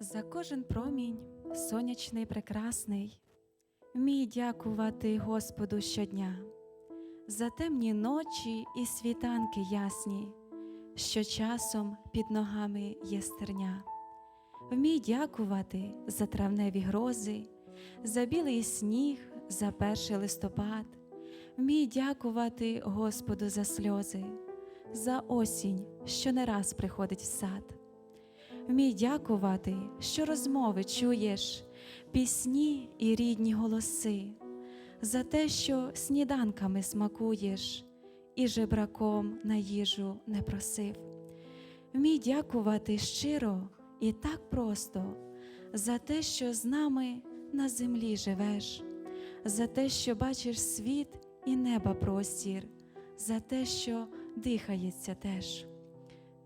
За кожен промінь сонячний прекрасний, вмій дякувати Господу щодня, за темні ночі і світанки ясні, що часом під ногами є стерня. Вмій дякувати за травневі грози, за білий сніг, за перший листопад, вмій дякувати Господу за сльози, за осінь, що не раз приходить в сад. Вмій дякувати, що розмови чуєш, пісні і рідні голоси, за те, що сніданками смакуєш, і жебраком на їжу не просив. Вмій дякувати щиро і так просто за те, що з нами на землі живеш, за те, що бачиш світ і неба простір, за те, що дихається теж.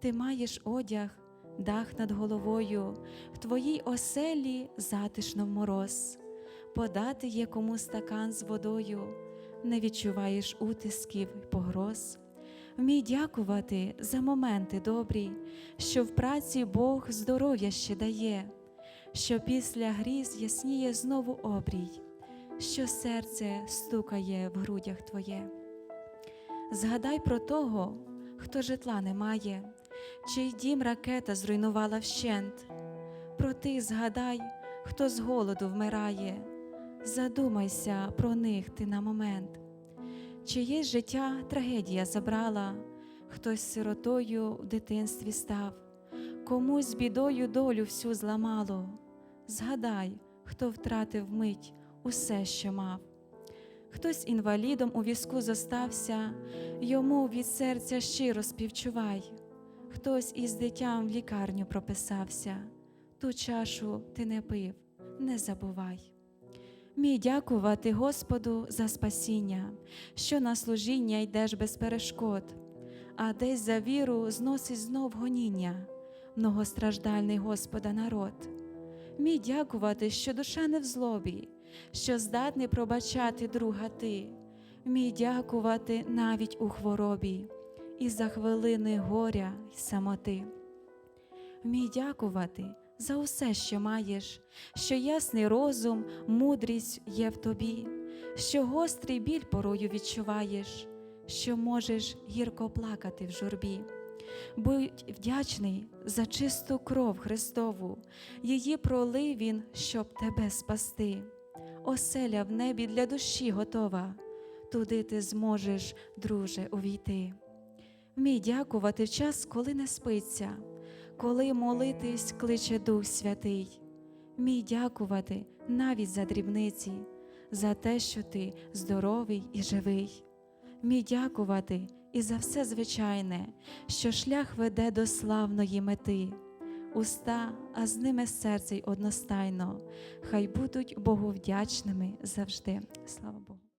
Ти маєш одяг дах над головою, в твоїй оселі затишно мороз, подати є кому стакан з водою, не відчуваєш утисків й погроз. Вмій дякувати за моменти добрі, що в праці Бог здоров'я ще дає, що після гріз ясніє знову обрій, що серце стукає в грудях твоє. Згадай про того, хто житла не має, чий дім ракета зруйнувала вщент. Про тих згадай, хто з голоду вмирає, задумайся про них ти на момент, чиє життя трагедія забрала, хтось сиротою в дитинстві став, комусь бідою долю всю зламало. Згадай, хто втратив мить усе, що мав. Хтось інвалідом у візку зостався, йому від серця щиро співчувай хтось із дитям в лікарню прописався, ту чашу ти не пив, не забувай. Мій дякувати Господу за спасіння, що на служіння йдеш без перешкод, а десь за віру зносить знов гоніння, многостраждальний Господа народ. Мій дякувати, що душа не в злобі, що здатний пробачати друга ти, вмій дякувати навіть у хворобі і за хвилини горя й самоти. Вмій дякувати за усе, що маєш, що ясний розум, мудрість є в тобі, що гострий біль порою відчуваєш, що можеш гірко плакати в журбі. Будь вдячний за чисту кров Христову, її пролив Він, щоб тебе спасти. Оселя в небі для душі готова, туди ти зможеш, друже, увійти. Вмій дякувати в час, коли не спиться, коли молитись кличе Дух Святий. Вмій дякувати навіть за дрібниці, за те, що ти здоровий і живий. Вмій дякувати і за все звичайне, що шлях веде до славної мети. Уста, а з ними серце й одностайно, хай будуть Богу вдячними завжди. Слава Богу.